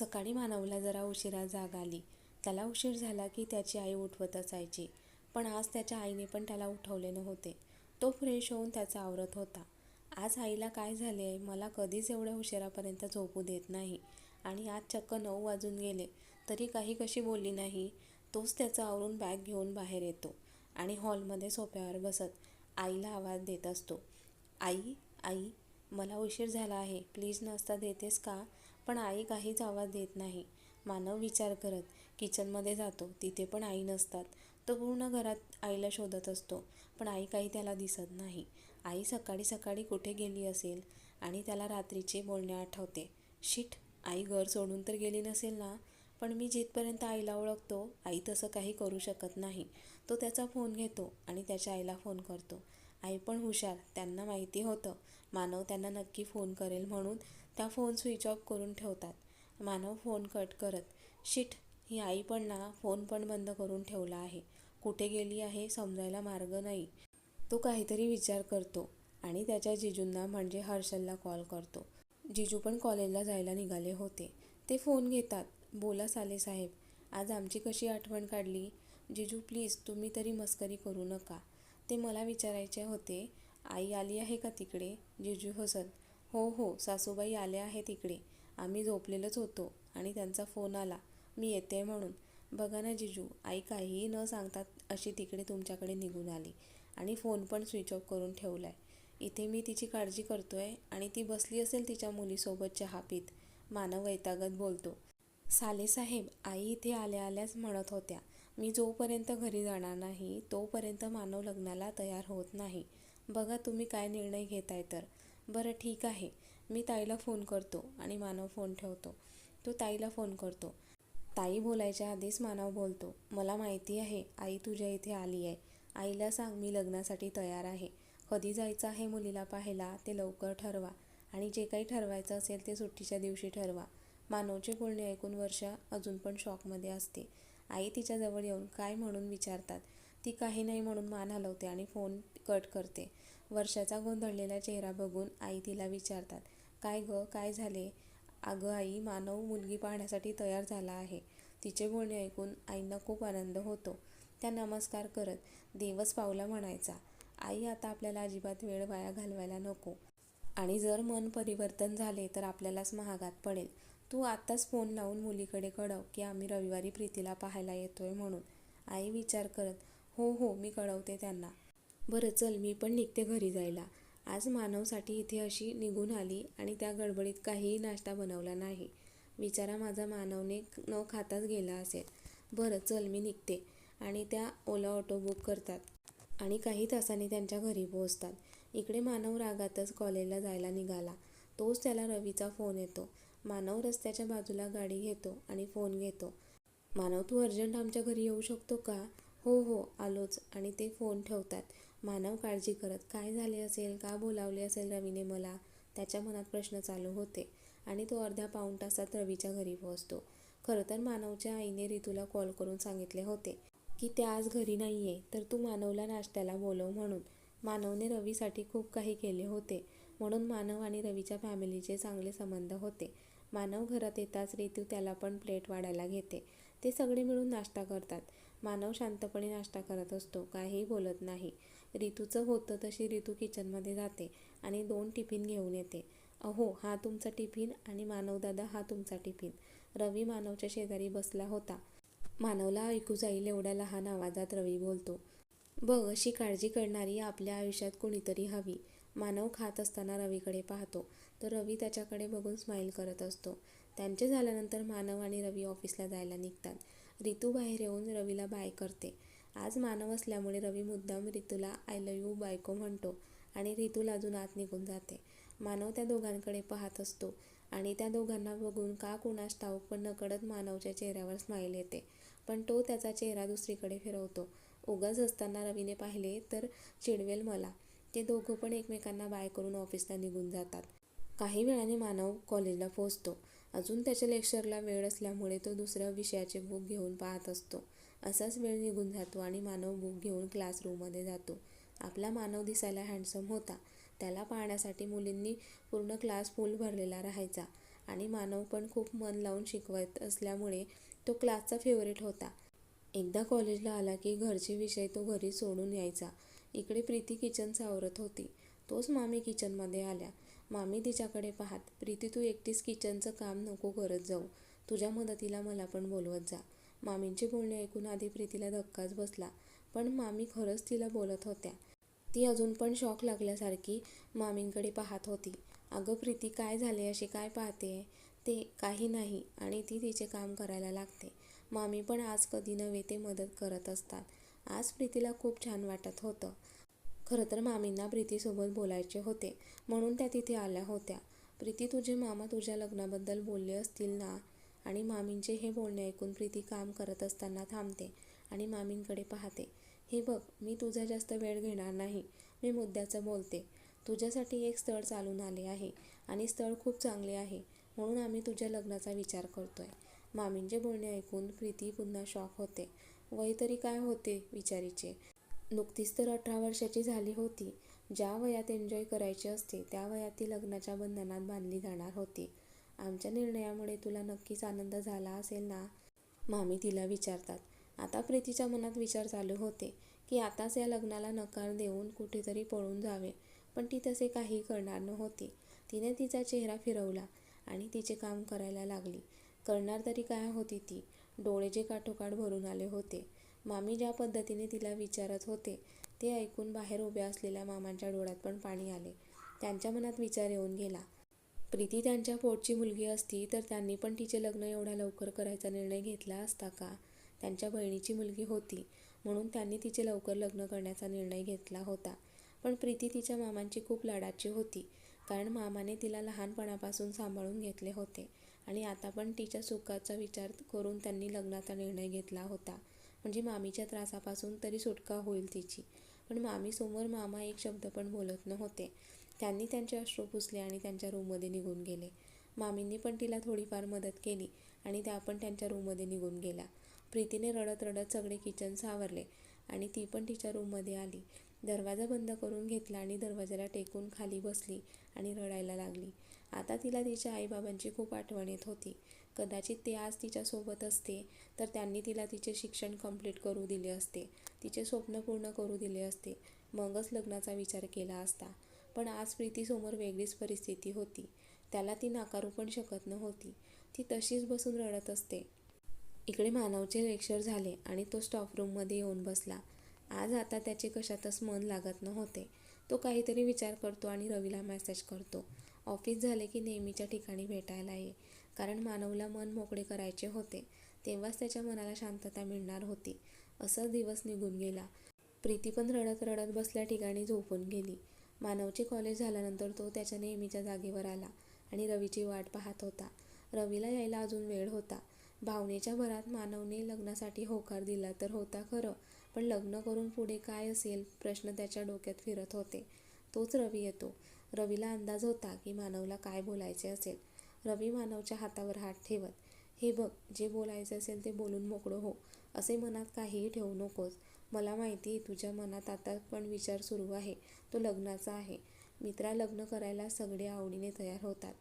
सकाळी मानवला जरा उशिरा जाग आली. त्याला उशीर झाला की त्याची आई उठवत असायची. पण आज त्याच्या आईने पण त्याला उठवले नव्हते. तो फ्रेश होऊन त्याचा आवरत होता. आज आईला काय झालेय, मला कधीच एवढ्या उशिरापर्यंत झोपू देत नाही आणि आज चक्क नऊ वाजून गेले तरी काही कशी बोलली नाही. तोच त्याचं आवरून बॅग घेऊन बाहेर येतो आणि हॉलमध्ये सोफ्यावर बसत आईला आवाज देत असतो. आई, आई, मला उशीर झाला आहे. प्लीज नाश्ता देतेस का? पण आई काहीच आवाज देत नाही. मानव विचार करत किचनमध्ये जातो. तिथे पण आई नसतात. तो पूर्ण घरात आईला शोधत असतो. पण आई काही त्याला दिसत नाही. आई सकाळी सकाळी कुठे गेली असेल आणि त्याला रात्रीचे बोलणे आठवते. शिट, आई घर सोडून तर गेली नसेल ना? पण मी जिथपर्यंत आईला ओळखतो, आई तसं काही करू शकत नाही. तो त्याचा फोन घेतो आणि त्याच्या आईला फोन करतो. आई पण हुशार. त्यांना माहिती होतं मानव त्यांना नक्की फोन करेल म्हणून त्या फोन स्विच ऑफ करून ठेवतात. मानव फोन कट करत, शिट, ही आई पण ना फोन पण बंद करून ठेवला आहे. कुठे गेली आहे समजायला मार्ग नाही. तो काहीतरी विचार करतो आणि त्याच्या जिजूंना म्हणजे हर्षलला कॉल करतो. जिजू पण कॉलेजला जायला निघाले होते. ते फोन घेतात. बोला सालेसाहेब, आज आमची कशी आठवण काढली? जिजू प्लीज तुम्ही तरी मस्करी करू नका. ते मला विचारायचे होते, आई आली आहे का तिकडे? जिजू हसत, हो हो सासूबाई आल्या आहेत इकडे. आम्ही झोपलेलोच होतो आणि त्यांचा फोन आला मी येते म्हणून. बघा ना जिजू, आई काहीही न सांगता अशी तिकडे तुमच्याकडे निघून आली आणि फोन पण स्विच ऑफ करून ठेवला आहे इथे मी तिची काळजी करतो आहे आणि ती बसली असेल तिच्या मुलीसोबत चहा पीत. मानव वैतागत बोलतो. सालेसाहेब, आई इथे आल्या आल्याच म्हणत होत्या, मी जोपर्यंत घरी जाणार नाही तोपर्यंत मानव लग्नाला तयार होत नाही. बघा तुम्ही काय निर्णय घेताय तर. बरं ठीक आहे, मी ताईला फोन करतो आणि मानव फोन ठेवतो. तो ताईला फोन करतो. ताई बोलायच्या आधीच मानव बोलतो, मला माहिती आहे आई तुझ्या इथे आली आहे आईला सांग मी लग्नासाठी तयार आहे. कधी जायचं आहे मुलीला पाहायला ते लवकर ठरवा आणि जे काही ठरवायचं असेल ते सुट्टीच्या दिवशी ठरवा. मानवचे बोलणे ऐकून वर्षा अजून पण शॉकमध्ये असते. आई तिच्याजवळ येऊन काय म्हणून विचारतात. ती काही नाही म्हणून मान हलवते आणि फोन कट करते. वर्षाचा गोंधळलेला चेहरा बघून आई तिला विचारतात, काय गं काय झाले? अगं आई, मानव मुलगी पाहण्यासाठी तयार झाला आहे. तिचे बोलणे ऐकून आईंना खूप आनंद होतो. त्या नमस्कार करत देवच पावला म्हणायचा. आई आता आपल्याला अजिबात वेळ वाया घालवायला नको. आणि जर मन परिवर्तन झाले तर आपल्यालाच महागात पडेल. तू आत्ताच फोन लावून मुलीकडे कळव की आम्ही रविवारी प्रीतीला पाहायला येतोय म्हणून. आई विचार करत, हो हो मी कळवते त्यांना. बरं चल मी पण निघते घरी जायला. आज मानवसाठी इथे अशी निघून आली आणि त्या गडबडीत काहीही नाश्ता बनवला नाही. बिचारा माझा मानवने न खाताच गेला असेल. बरं चल मी निघते. आणि त्या ओला ऑटो बुक करतात आणि काही तासांनी त्यांच्या घरी पोहोचतात. इकडे मानव रागातच कॉलेजला जायला निघाला. तोच त्याला रवीचा फोन येतो. मानव रस्त्याच्या बाजूला गाडी घेतो आणि फोन घेतो. मानव तू अर्जंट आमच्या घरी येऊ शकतो का? हो हो आलोच आणि ते फोन ठेवतात. मानव काळजी करत, काय झाले असेल, का बोलावले असेल रवीने मला? त्याच्या मनात प्रश्न चालू होते आणि तो अर्ध्या पाऊण तासात रवीच्या घरी पोहोचतो. खरंतर मानवच्या आईने रितूला कॉल करून सांगितले होते की त्या आज घरी नाही आहे तर तू मानवला नाश्त्याला बोलव म्हणून. मानवने रवीसाठी खूप काही केले होते म्हणून मानव आणि रवीच्या फॅमिलीचे चांगले संबंध होते. मानव घरात येताच रितू त्याला पण प्लेट वाढायला घेते. ते सगळे मिळून नाश्ता करतात. मानव शांतपणे नाश्ता करत असतो. काहीही बोलत नाही. रितूचं होतं तशी रितू किचनमध्ये जाते आणि दोन टिफिन घेऊन येते. अहो हा तुमचा टिफिन आणि मानवदादा हा तुमचा टिफिन. रवी मानवच्या शेजारी बसला होता. मानवला ऐकू जाईल एवढ्या लहान आवाजात रवी बोलतो. बघ अशी काळजी करणारी आपल्या आयुष्यात कुणीतरी हवी. मानव खात असताना रवीकडे पाहतो तर रवी त्याच्याकडे बघून स्माईल करत असतो. त्यांचे झाल्यानंतर मानव आणि रवी ऑफिसला जायला निघतात. रितू बाहेर येऊन रवीला बाय करते. आज मानव असल्यामुळे रवी मुद्दाम रितूला आय लव यू बायको म्हणतो आणि रितू लाजून आत निघून जाते. मानव त्या दोघांकडे पाहत असतो आणि त्या दोघांना बघून का कुणास ठाऊक पण नकळत मानवच्या चेहऱ्यावर स्माईल येते. पण तो त्याचा चेहरा दुसरीकडे फिरवतो. उगाच असताना रवीने पाहिले तर चिडवेल मला. ते दोघं पण एकमेकांना बाय करून ऑफिसला निघून जातात. काही वेळाने मानव कॉलेजला पोहोचतो. अजून त्याच्या लेक्चरला वेळ असल्यामुळे तो दुसऱ्या विषयाचे बुक घेऊन पाहत असतो. असाच वेळ निघून जातो आणि मानव बुक घेऊन क्लासरूममध्ये जातो. आपला मानव दिसायला हँडसम होता. त्याला पाहण्यासाठी मुलींनी पूर्ण क्लास फुल भरलेला राहायचा. आणि मानव पण खूप मन लावून शिकवत असल्यामुळे तो क्लासचा फेवरेट होता एकदा कॉलेजला आला की घरचे विषय तो घरी सोडून यायचा इकडे प्रीती किचन सावरत होती तोच मामी किचनमध्ये आल्या मामी तिच्याकडे पाहत प्रीती तू एकटीच किचनचं काम नको करत जाऊ. तुझ्या मदतीला मला पण बोलवत जा. मामींचे बोलणे ऐकून आधी प्रीतीला धक्काच बसला पण मामी खरंच तिला बोलत होत्या. ती अजून पण शॉक लागल्यासारखी मामींकडे पाहत होती. अगं प्रीती काय झाले? असे काय पाहते? ते काही नाही आणि ती तिचे काम करायला लागते. मामी पण आज कधी नव्हे ते मदत करत असतात. आज प्रीतीला खूप छान वाटत होतं. खरं तर मामींना प्रीतीसोबत बोलायचे होते. म्हणून त्या तिथे आल्या होत्या. प्रीती तुझे मामा तुझ्या लग्नाबद्दल बोलले असतील ना? आणि मामींचे हे बोलणे ऐकून प्रीती काम करत असताना थांबते आणि मामींकडे पाहते. हे बघ मी तुझा जास्त वेळ घेणार नाही. मी मुद्द्याचं बोलते. तुझ्यासाठी एक स्थळ चालून आले आहे आणि स्थळ खूप चांगले आहे. म्हणून आम्ही तुझ्या लग्नाचा विचार करतोय. मामींचे बोलणे ऐकून प्रीती पुन्हा शॉक होते. वय तरी काय होते विचारीचे? नुकतीच तर अठरा वर्षाची झाली होती. ज्या वयात एन्जॉय करायचे असते त्या वयात ती लग्नाच्या बंधनात बांधली जाणार होती. आमच्या निर्णयामुळे तुला नक्कीच आनंद झाला असेल ना? मामी तिला विचारतात. आता प्रीतीच्या मनात विचार चालू होते की आताच या लग्नाला नकार देऊन कुठेतरी पळून जावे. पण ती तसे काही करणार नव्हती. तिने तिचा चेहरा फिरवला आणि तिचे काम करायला लागली. करणार तरी काय होती ती? डोळे जे काठोकाठ भरून आले होते. मामी ज्या पद्धतीने तिला विचारत होते ते ऐकून बाहेर उभ्या असलेल्या मामांच्या डोळ्यात पण पाणी आले. त्यांच्या मनात विचार येऊन गेला. प्रीती त्यांच्या पोटची मुलगी असती तर त्यांनी पण तिचे लग्न एवढा लवकर करायचा निर्णय घेतला असता का? त्यांच्या बहिणीची मुलगी होती म्हणून त्यांनी तिचे लवकर लग्न करण्याचा निर्णय घेतला होता. पण प्रीती तिच्या मामांची खूप लाडाची होती कारण मामाने तिला लहानपणापासून सांभाळून घेतले होते आणि आता पण तिच्या सुखाचा विचार करून त्यांनी लग्नाचा निर्णय घेतला होता. म्हणजे मामीच्या त्रासापासून तरी सुटका होईल तिची. पण मामीसमोर मामा एक शब्द पण बोलत नव्हते. त्यांनी त्यांचे अश्रू पुसले आणि त्यांच्या रूममध्ये निघून गेले. मामींनी पण तिला थोडीफार मदत केली आणि त्या पण त्यांच्या रूममध्ये निघून गेला प्रीतीने रडत रडत सगळे किचन सावरले आणि ती पण तिच्या रूममध्ये आली. दरवाजा बंद करून घेतला आणि दरवाजाला टेकून खाली बसली आणि रडायला लागली. आता तिला तिच्या आईबाबांची खूप आठवण येत होती. कदाचित ते आज तिच्यासोबत असते तर त्यांनी तिला तिचे शिक्षण कंप्लीट करू दिले असते. तिचे स्वप्न पूर्ण करू दिले असते. मगच लग्नाचा विचार केला असता. पण आज प्रीतीसमोर वेगळीच परिस्थिती होती. त्याला ती नाकारू पण शकत नव्हती. ती तशीच बसून रडत असते. इकडे मानवचे लेक्चर झाले आणि तो स्टॉफ रूममध्ये येऊन बसला. आज आता त्याचे कशातच मन लागत नव्हते. तो काहीतरी विचार करतो आणि रवीला मेसेज करतो. ऑफिस झाले की नेहमीच्या ठिकाणी भेटायला ये. कारण मानवला मन मोकळे करायचे होते तेव्हाच त्याच्या मनाला शांतता मिळणार होती. असंच दिवस निघून गेला. प्रीती पण रडत रडत बसल्या ठिकाणी झोपून गेली. मानवचे कॉलेज झाल्यानंतर तो त्याच्या नेहमीच्या जागेवर आला आणि रवीची वाट पाहत होता. रवीला यायला अजून वेळ होता. भावनेच्या भरात मानवने लग्नासाठी होकार दिला तर होता खरं पण लग्न करून पुढे काय असेल प्रश्न त्याच्या डोक्यात फिरत होते. तोच रवी येतो. रवीला अंदाज होता की मानवला काय बोलायचे असेल. रवी मानवच्या हातावर हात ठेवत हे बघ जे बोलायचं असेल ते बोलून मोकळं हो असे मनात काहीही ठेवू नकोस. मला माहिती तुझ्या मनात आता पण विचार सुरू आहे तो लग्नाचा आहे. मित्रा लग्न करायला सगळे आवडीने तयार होतात.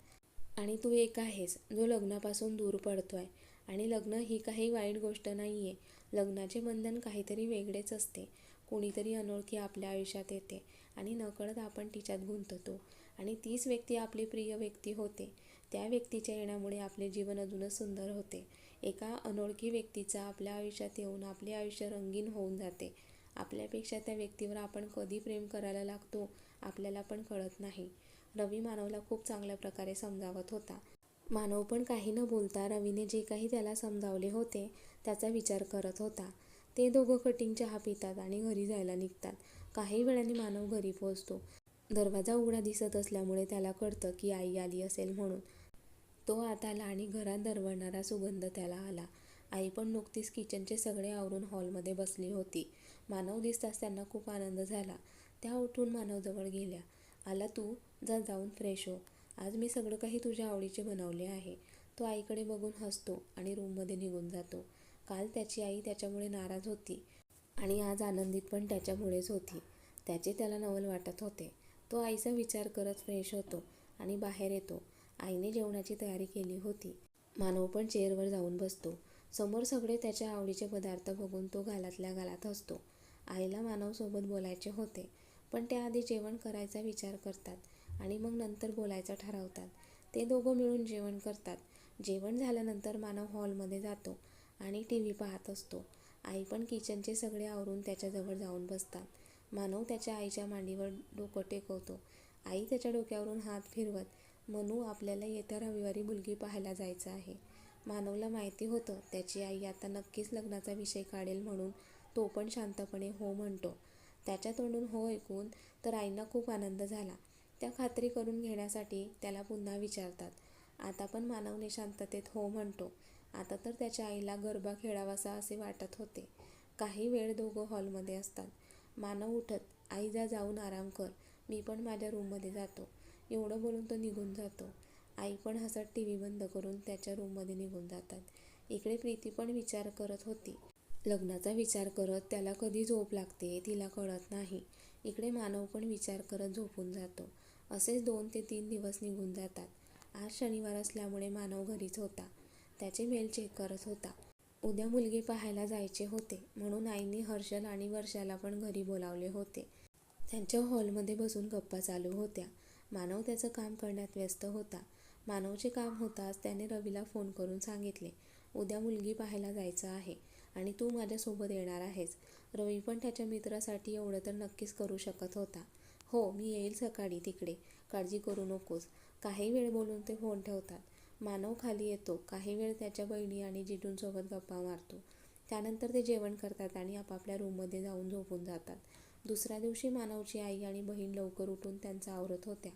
आणि तू एक आहेस जो लग्नापासून दूर पडतोय. आणि लग्न ही काही वाईट गोष्ट नाही आहे लग्नाचे बंधन काहीतरी वेगळेच असते. कोणीतरी अनोळखी आपल्या आयुष्यात येते आणि नकळत आपण तिच्यात गुंततो. आणि तीच व्यक्ती आपली प्रिय व्यक्ती होते. त्या व्यक्तीच्या येण्यामुळे आपले जीवन अजूनच सुंदर होते. एका अनोळखी व्यक्तीचा आपल्या आयुष्यात येऊन आपले आयुष्य रंगीन होऊन जाते. आपल्यापेक्षा त्या व्यक्तीवर आपण कधी प्रेम करायला लागतो आपल्याला पण कळत नाही. रवी मानवला खूप चांगल्या प्रकारे समजावत होता. मानव पण काही न बोलता रवीने जे काही त्याला समजावले होते त्याचा विचार करत होता. ते दोघं कटिंग चहा पितात आणि घरी जायला निघतात. काही वेळाने मानव घरी पोहोचतो. दरवाजा उघडा दिसत असल्यामुळे त्याला कळतं की आई आली असेल म्हणून. तो आत आला आणि घरात दरवळणारा सुगंध त्याला आला. आई पण नुकतीच किचनचे सगळे आवरून हॉलमध्ये बसली होती. मानव दिसताच त्यांना खूप आनंद झाला. त्या उठून मानवजवळ गेल्या. आला तू? जा जाऊन फ्रेश हो. आज मी सगळं काही तुझ्या आवडीचे बनवले आहे. तो आईकडे बघून हसतो आणि रूममध्ये निघून जातो. काल त्याची आई त्याच्यामुळे नाराज होती आणि आज आनंदित पण त्याच्यामुळेच होती. त्याचे त्याला नवल वाटत होते. तो आईचा विचार करत फ्रेश होतो आणि बाहेर येतो. आईने जेवणाची तयारी केली होती. मानव पण चेअरवर जाऊन बसतो. समोर सगळे त्याच्या आवडीचे पदार्थ बघून तो घालातल्या घालात असतो आईला मानवसोबत बोलायचे होते पण त्याआधी जेवण करायचा विचार करतात आणि मग नंतर बोलायचं ठरवतात. ते दोघं मिळून जेवण करतात. जेवण झाल्यानंतर मानव हॉलमध्ये जातो आणि टी व्ही पाहत असतो. आई पण किचनचे सगळे आवरून त्याच्याजवळ जाऊन बसतात. मानव त्याच्या आईच्या मांडीवर डोकं टेकवतो. आई त्याच्या डोक्यावरून हात फिरवत मनू आपल्याला येत्या रविवारी मुलगी पाहायला जायचं आहे. मानवला माहिती होतं त्याची आई आता नक्कीच लग्नाचा विषय काढेल म्हणून तो पण शांतपणे हो म्हणतो. त्याच्या तोंडून हो ऐकून तर आईंना खूप आनंद झाला. त्या खात्री करून घेण्यासाठी त्याला पुन्हा विचारतात. आता पण मानवने शांततेत हो म्हणतो. आता तर त्याच्या आईला गरबा खेळावासा असे वाटत होते. काही वेळ दोघं हॉलमध्ये असतात. मानव उठत आई जा जाऊन आराम कर. मी पण माझ्या रूममध्ये जातो. एवढं बोलून तो निघून जातो. आई पण हसत टी व्ही बंद करून त्याच्या रूममध्ये निघून जातात. इकडे प्रीती पण विचार करत होती. लग्नाचा विचार करत त्याला कधी झोप लागते तिला कळत नाही. इकडे मानव पण विचार करत झोपून जातो. असेच दोन ते तीन दिवस निघून जातात. आज शनिवार असल्यामुळे मानव घरीच होता. त्याचे मेल चेक करत होता. उद्या मुलगी पाहायला जायचे होते. म्हणून आईने हर्षल आणि वर्षाला पण घरी बोलावले होते. त्यांच्या हॉलमध्ये बसून गप्पा चालू होत्या. मानव त्याचं काम करण्यात व्यस्त होता. मानवचे काम होताच त्याने रवीला फोन करून सांगितले उद्या मुलगी पाहायला जायचं आहे आणि तू माझ्यासोबत येणार आहेस. रवी पण त्याच्या मित्रासाठी एवढं तर नक्कीच करू शकत होता. हो मी येईल सकाळी तिकडे. काळजी करू नकोस. काही वेळ बोलून ते फोन ठेवतात. मानव खाली येतो. काही वेळ त्याच्या बहिणी आणि जिजूंसोबत गप्पा मारतो. त्यानंतर ते जेवण करतात आणि आपापल्या रूममध्ये जाऊन झोपून जातात. दुसऱ्या दिवशी मानवची आई आणि बहीण लवकर उठून त्यांचा आवरत होत्या.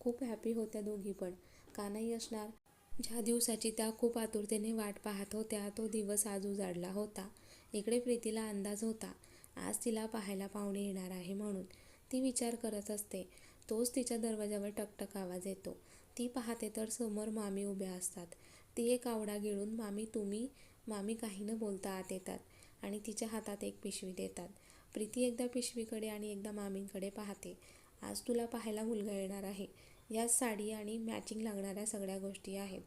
खूप हॅपी होत्या दोघी पण. का नाही असणार? ज्या दिवसाची त्या खूप आतुरतेने वाट पाहत होत्या तो दिवस आज उजाडला होता. इकडे प्रीतीला अंदाज होता आज तिला पाहायला पाहुणे येणार आहे म्हणून. ती विचार करत असते. तोच तिच्या दरवाजावर टकटक आवाज येतो. ती पाहते तर समोर मामी उभ्या असतात. ती एक आवडा गिळून मामी तुम्ही? मामी काही न बोलता आत येतात आणि तिच्या हातात एक पिशवी देतात. प्रीती एकदा पिशवीकडे आणि एकदा मामींकडे पाहते. आज तुला पाहायला मुलगा येणार आहे. यात साडी आणि मॅचिंग लागणाऱ्या सगळ्या गोष्टी आहेत.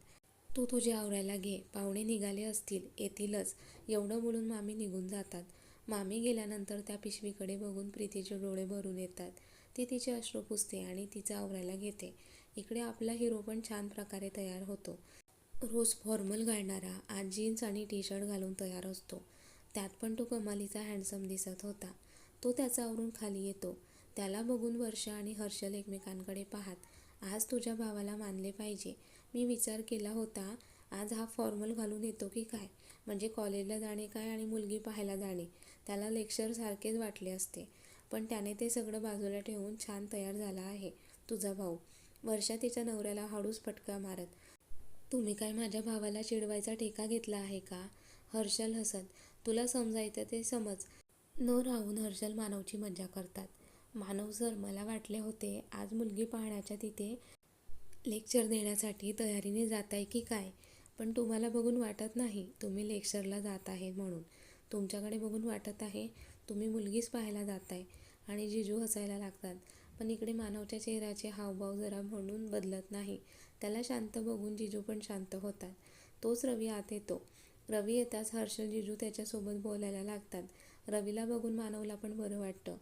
तू तुझे आवरायला घे. पाहुणे निघाले असतील येतीलच. एवढं बोलून मामी निघून जातात. मामी गेल्यानंतर त्या पिशवीकडे बघून प्रीतीचे डोळे भरून येतात. ती तिचे अश्रू पुसते आणि तिचं आवरायला घेते. इकडे आपला हिरो पण छान प्रकारे तयार होतो. रोज फॉर्मल घालणारा आज जीन्स आणि टी शर्ट घालून तयार असतो. त्यात पण तो कमालीचा हँडसम दिसत होता. तो त्याचा आवरून खाली येतो. त्याला बघून वर्षा आणि हर्षल एकमेकांकडे पाहत आज तुझ्या भावाला मानले पाहिजे. मी विचार केला होता आज हा फॉर्मल घालून येतो की काय? म्हणजे कॉलेजला जाणे काय आणि मुलगी पाहायला जाणे? त्याला लेक्चरसारखेच वाटले असते. पण त्याने ते सगळं बाजूला ठेवून छान तयार झाला आहे. तुझा भाऊ. वर्षा तिच्या नवऱ्याला हळूच फटका मारत तुम्ही काय माझ्या भावाला चिडवायचा ठेका घेतला आहे का? हर्षल हसत तुला समजायचं ते समज. न राहून हर्षल मानवची मजा करतात. मानव सर मला वाटले होते आज मुलगी पाहण्याच्या तिथे लेक्चर देण्यासाठी तयारीने जात आहे की काय? पण तुम्हाला बघून वाटत नाही तुम्ही लेक्चरला जात आहे म्हणून. तुमच्याकडे बघून वाटत आहे तुम्ही मुलगीच पाहायला जात आहे आणि जिजू हसायला लागतात. पण इकडे मानवच्या चेहऱ्याचे हावभाव जरा म्हणून बदलत नाही. त्याला शांत बघून जिजू पण शांत होतात. तोच रवी आत येतो. रवी येताच हर्षल जिजू त्याच्यासोबत बोलायला लागतात. रवीला बघून मानवला पण बरं वाटतं.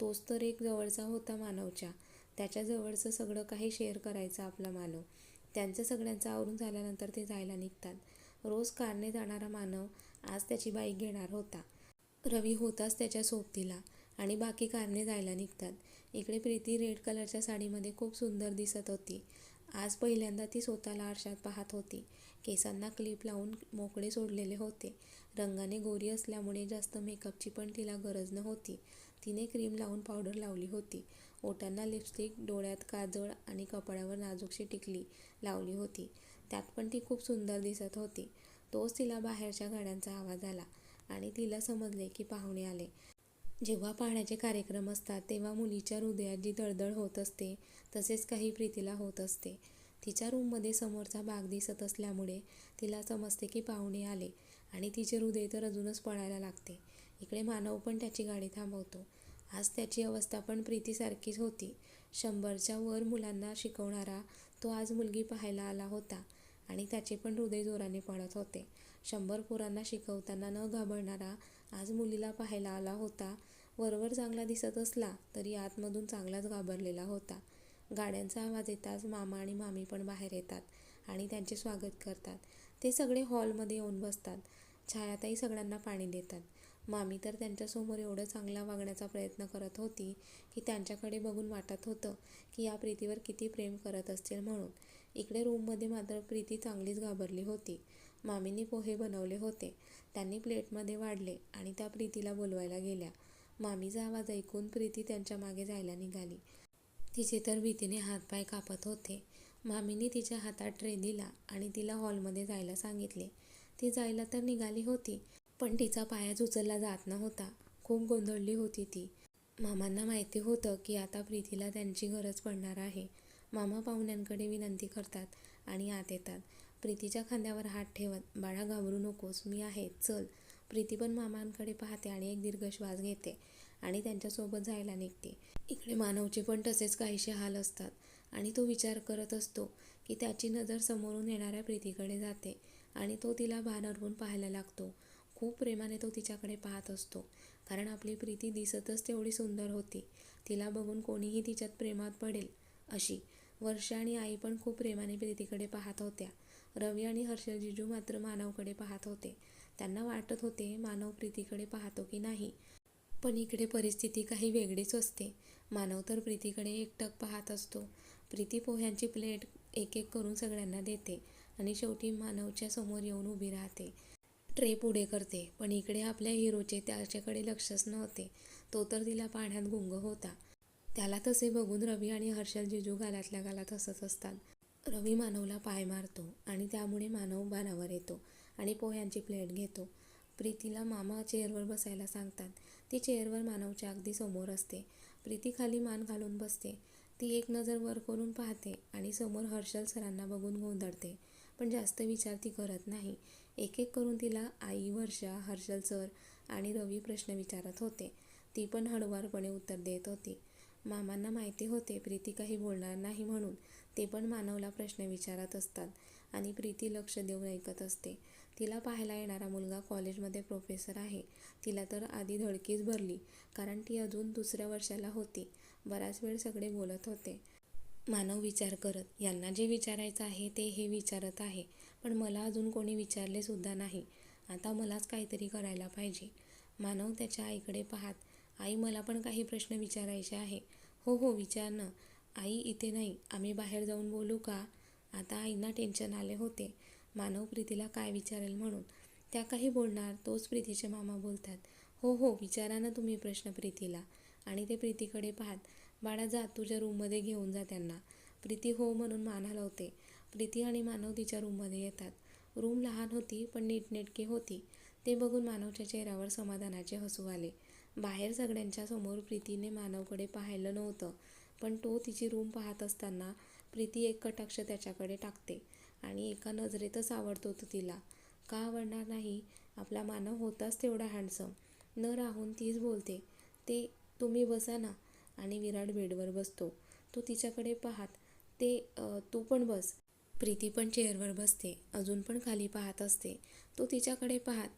तोच तर एक जवळचा होता मानवच्या. त्याच्या जवळचं सगळं काही शेअर करायचं आपला मानव. त्यांचं सगळ्यांचं आवरून झाल्यानंतर ते जायला निघतात. रोज कारने जाणारा मानव आज त्याची बाईक घेणार होता. रवी होताच त्याच्या सोबतीला आणि बाकी कारने जायला निघतात. इकडे प्रीती रेड कलरच्या साडीमध्ये खूप सुंदर दिसत होती. आज पहिल्यांदा ती स्वतःला आरशात पाहत होती. केसांना क्लिप लावून मोकळे सोडलेले होते. रंगाने गोरी असल्यामुळे जास्त मेकअपची पण तिला गरज नव्हती. तिने क्रीम लावून पावडर लावली होती. ओटांना लिपस्टिक डोळ्यात काजळ आणि कपाळावर नाजूकशी टिकली लावली होती. त्यात पण ती खूप सुंदर दिसत होती. तोच तिला बाहेरच्या गाड्यांचा आवाज आला आणि तिला समजले की पाहुणे आले. जेव्हा पाहण्याचे कार्यक्रम असतात तेव्हा मुलीच्या हृदयात जी दळदळ होत असते तसेच काही प्रीतीला होत असते. तिच्या रूममध्ये समोरचा भाग दिसत असल्यामुळे तिला समजते की पाहुणे आले आणि तिचे हृदय तर अजूनच पळायला लागते. इकडे मानव पण त्याची गाडी थांबवतो. आज त्याची अवस्था पण प्रीतीसारखीच होती. शंभरच्या वर मुलांना शिकवणारा तो तो आज मुलगी पाहायला आला होता आणि त्याचे पण हृदय जोराने पडत होते. शंभर पोरांना शिकवताना न घाबरणारा आज मुलीला पाहायला आला होता. वरवर चांगला दिसत असला तरी आतमधून चांगलाच घाबरलेला होता. गाड्यांचा आवाज येताच मामा आणि मामी पण बाहेर येतात आणि त्यांचे स्वागत करतात. ते सगळे हॉलमध्ये येऊन बसतात. छायाताई सगळ्यांना पाणी देतात. मामी तर त्यांच्यासमोर एवढं चांगला वागण्याचा प्रयत्न करत होती की त्यांच्याकडे बघून वाटत होतं की या प्रीतीवर किती प्रेम करत असतील म्हणून. इकडे रूममध्ये मात्र प्रीती चांगलीच घाबरली होती. मामीने पोहे बनवले होते. त्यांनी प्लेटमध्ये वाढले आणि त्या प्रीतीला बोलवायला गेल्या. मामीचा आवाज ऐकून प्रीती त्यांच्या मागे जायला निघाली. तिचे तर भीतीने हातपाय कापत होते. मामीने तिच्या हातात ट्रे दिला आणि तिला हॉलमध्ये जायला सांगितले. ती जायला तर निघाली होती पण तिचा पायाच उचलला जात नव्हता. खूप गोंधळली होती ती. मामांना माहिती होतं की आता प्रीतीला त्यांची गरज पडणार आहे. मामा पाहुण्यांकडे विनंती करतात आणि आत येतात. प्रीतीच्या खांद्यावर हात ठेवत बाळा घाबरू नकोस मी आहे. चल. प्रीती पण मामांकडे पाहते आणि एक दीर्घ श्वास घेते. आणि त्यांच्यासोबत जायला निघते. इकडे मानवचे पण तसेच काहीसे हाल असतात आणि तो विचार करत असतो की त्याची नजर समोरून येणाऱ्या प्रीतीकडे जाते आणि तो तिला भान हरवून पाहायला लागतो. खूप प्रेमाने तो तिच्याकडे पाहत असतो. कारण आपली प्रीती दिसतच तेवढी सुंदर होती. तिला बघून कोणीही तिच्यात प्रेमात पडेल. अशी. वर्षा आणि आई पण खूप प्रेमाने प्रीतीकडे पाहत होत्या. रवी आणि हर्षलजीजू मात्र मानवकडे पाहत होते. त्यांना वाटत होते मानव प्रीतीकडे पाहतो की नाही. पण इकडे परिस्थिती काही वेगळीच असते. मानव तर प्रीतीकडे एकटक पाहत असतो. प्रीती पोह्यांची प्लेट एक एक करून सगळ्यांना देते आणि शेवटी मानवच्या समोर येऊन उभी राहते. ट्रे पुढे करते पण इकडे आपल्या हिरोचे त्याच्याकडे लक्षच नव्हते. तो तर तिला पाण्यात गुंग होता. त्याला तसे बघून रवी आणि हर्षल जिजू गालातल्या गालात हसत असतात. रवी मानवला पाय मारतो आणि त्यामुळे मानव बाणावर येतो आणि पोह्यांची प्लेट घेतो. प्रीतीला मामा चेअरवर बसायला सांगतात. ती चेअरवर मानवच्या अगदी समोर असते. प्रीती खाली मान घालून बसते. ती एक नजर वर करून पाहते आणि समोर हर्षल सरांना बघून गोंधळते. पण जास्त विचार ती करत नाही. एक एक करून तिला आई वर्षा हर्षल सर आणि रवी प्रश्न विचारत होते. ती पण हळुवारपणे उत्तर देत होती. मामांना माहिती होते प्रीती काही बोलणार नाही म्हणून. ते पण मानवला प्रश्न विचारत असतात आणि प्रीती लक्ष देऊन ऐकत असते. तिला पाहायला येणारा मुलगा कॉलेजमध्ये प्रोफेसर आहे. तिला तर आधी धडकीच भरली कारण ती अजून दुसऱ्या वर्षाला होती. बराच वेळ सगळे बोलत होते. मानव विचार करत यांना जे विचारायचं आहे ते हे विचारत आहे पण मला अजून कोणी विचारले सुद्धा नाही. आता मलाच काहीतरी करायला पाहिजे. मानव त्याच्या आईकडे पाहात आई मला पण काही प्रश्न विचारायचे आहे. हो हो विचार ना. आई इथे नाही आम्ही बाहेर जाऊन बोलू का? आता आईंना टेन्शन आले होते. मानव प्रीतीला काय विचारेल म्हणून? त्या काही बोलणार तोच प्रीतीचे मामा बोलतात. हो हो विचारा ना तुम्ही प्रश्न प्रीतीला. आणि ते प्रीतीकडे पाहत बाळा जा तुझ्या रूममध्ये घेऊन जा त्यांना. प्रीती हो म्हणून मान हलवते. प्रीती आणि मानव तिच्या रूममध्ये येतात. रूम लहान होती पण नीटनेटकी होती. ते बघून मानवच्या चेहऱ्यावर समाधानाचे हसू आले. बाहेर सगळ्यांच्या समोर प्रीतीने मानवकडे पाहिलं नव्हतं. पण तो तिची रूम पाहत असताना प्रीती एक कटाक्ष त्याच्याकडे टाकते आणि एका नजरेतच आवडतो तो तिला. का आवडणार नाही? आपला मानव होताच तेवढा हँडसम न राहून तीच बोलते. ते तुम्ही बसा ना. आणि विराट बेडवर बसतो. तो तिच्याकडे पाहत ते तू पण बस. प्रीती पण चेअरवर बसते. अजून पण खाली पाहत असते. तो तिच्याकडे पाहत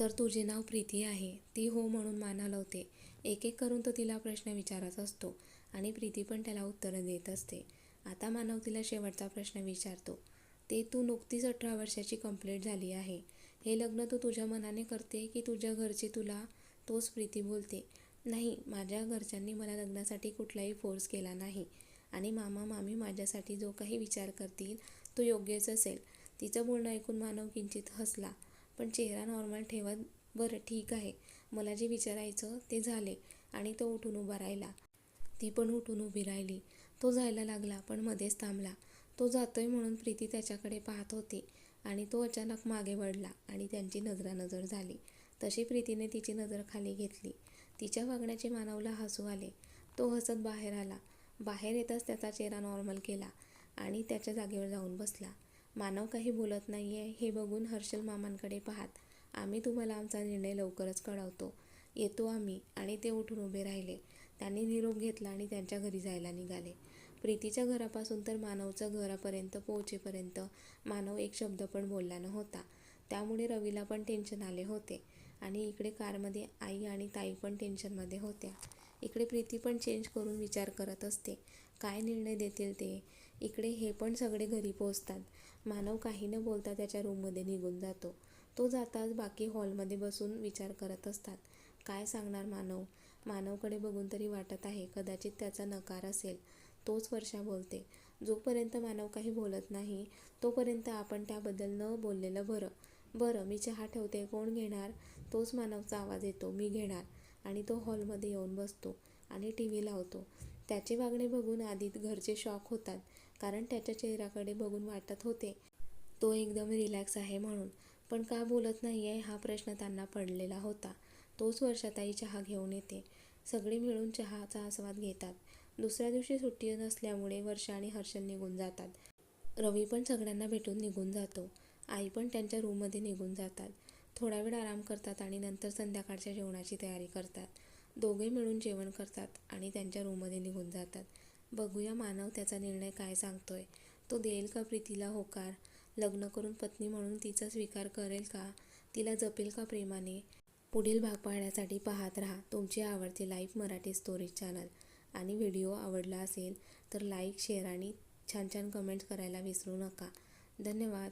तर तुझे नाव प्रीती आहे. ती हो म्हणून मान हलवते एक एक करून तो तिला प्रश्न विचारत असतो. आणि प्रीती पण त्याला उत्तरं देत असते. आता मानव तिला शेवटचा प्रश्न विचारतो. ते तू नुकतीच अठरा वर्षाची कंप्लीट झाली आहे. हे लग्न तू तुझ्या मनाने करते की तुझ्या घरचे तुला तोच प्रीती बोलते? नाही माझ्या घरच्यांनी मला लग्नासाठी कुठलाही फोर्स केला नाही. आणि मामा मामी माझ्यासाठी जो काही विचार करतील तो योग्यच असेल. तिचं बोलणं ऐकून मानव किंचित हसला. पण चेहरा नॉर्मल ठेवत बरं ठीक आहे. मला जे विचारायचं ते झाले. आणि तो उठून उभा राहिला. ती पण उठून उभी राहिली. तो जायला लागला पण मध्येच थांबला. तो जातोय म्हणून प्रीती त्याच्याकडे पाहत होती आणि तो अचानक मागे वळला आणि त्यांची नजरानजर झाली. तशी प्रीतीने तिची नजर खाली घेतली. तिच्या वागण्याचे मानवला हसू आले. तो हसत बाहेर आला. बाहेर येताच त्याचा चेहरा नॉर्मल केला आणि त्याच्या जागेवर जाऊन बसला. मानव काही बोलत नाही आहे हे बघून हर्षल मामांकडे पाहत आम्ही तुम्हाला आमचा निर्णय लवकरच कळवतो. येतो आम्ही. आणि ते उठून उभे राहिले. त्यांनी निरोप घेतला आणि त्यांच्या घरी जायला निघाले. प्रीतीच्या घरापासून तर मानवचं घरापर्यंत पोहोचेपर्यंत मानव एक शब्द पण बोलला नव्हता. त्यामुळे रवीला पण टेन्शन आले होते आणि इकडे कारमध्ये आई आणि ताई पण टेन्शनमध्ये होत्या. इकडे प्रीती पण चेंज करून विचार करत असते. काय निर्णय देतील ते? इकडे हे पण सगळे घरी पोहोचतात. मानव काही न बोलता त्याच्या रूममध्ये निघून जातो. तो जाताच बाकी हॉलमध्ये बसून विचार करत असतात. काय सांगणार मानव? मानवकडे बघून तरी वाटत आहे कदाचित त्याचा नकार असेल. तोच वर्षा बोलते. जोपर्यंत मानव काही बोलत नाही तोपर्यंत आपण त्याबद्दल न बोललेलं बरं. बरं मी चहा ठेवते. कोण घेणार? तोच मानवचा आवाज येतो. मी घेणार. आणि तो हॉलमध्ये येऊन बसतो आणि टी व्ही लावतो. त्याचे वागणे बघून आधीत घरचे शॉक होतात कारण त्याच्या चेहऱ्याकडे बघून वाटत होते तो एकदम रिलॅक्स आहे म्हणून. पण का बोलत नाही आहे हा प्रश्न त्यांना पडलेला होता. तोच वर्षाताई चहा घेऊन येते. सगळे मिळून चहाचा आस्वाद घेतात. दुसऱ्या दिवशी सुट्टी नसल्यामुळे वर्षा आणि हर्षल निघून जातात. रवी पण सगळ्यांना भेटून निघून जातो. आई पण त्यांच्या रूममध्ये निघून जातात. थोडा वेळ आराम करतात आणि नंतर संध्याकाळच्या जेवणाची तयारी करतात. दोघे मिळून जेवण करतात आणि त्यांच्या रूममध्ये निघून जातात. बघूया मानव त्याचा निर्णय काय सांगतोय. तो देईल का प्रीतीला होकार? लग्न करून पत्नी म्हणून तिचा स्वीकार करेल का? तिला जपेल का प्रेमाने? पुढील भाग पाहण्यासाठी पाहत राहा. तुमची आवडती लाईफ मराठी स्टोरीज चॅनल. आणि व्हिडिओ आवडला असेल तर लाईक शेअर आणि छान छान कमेंट्स करायला विसरू नका. धन्यवाद.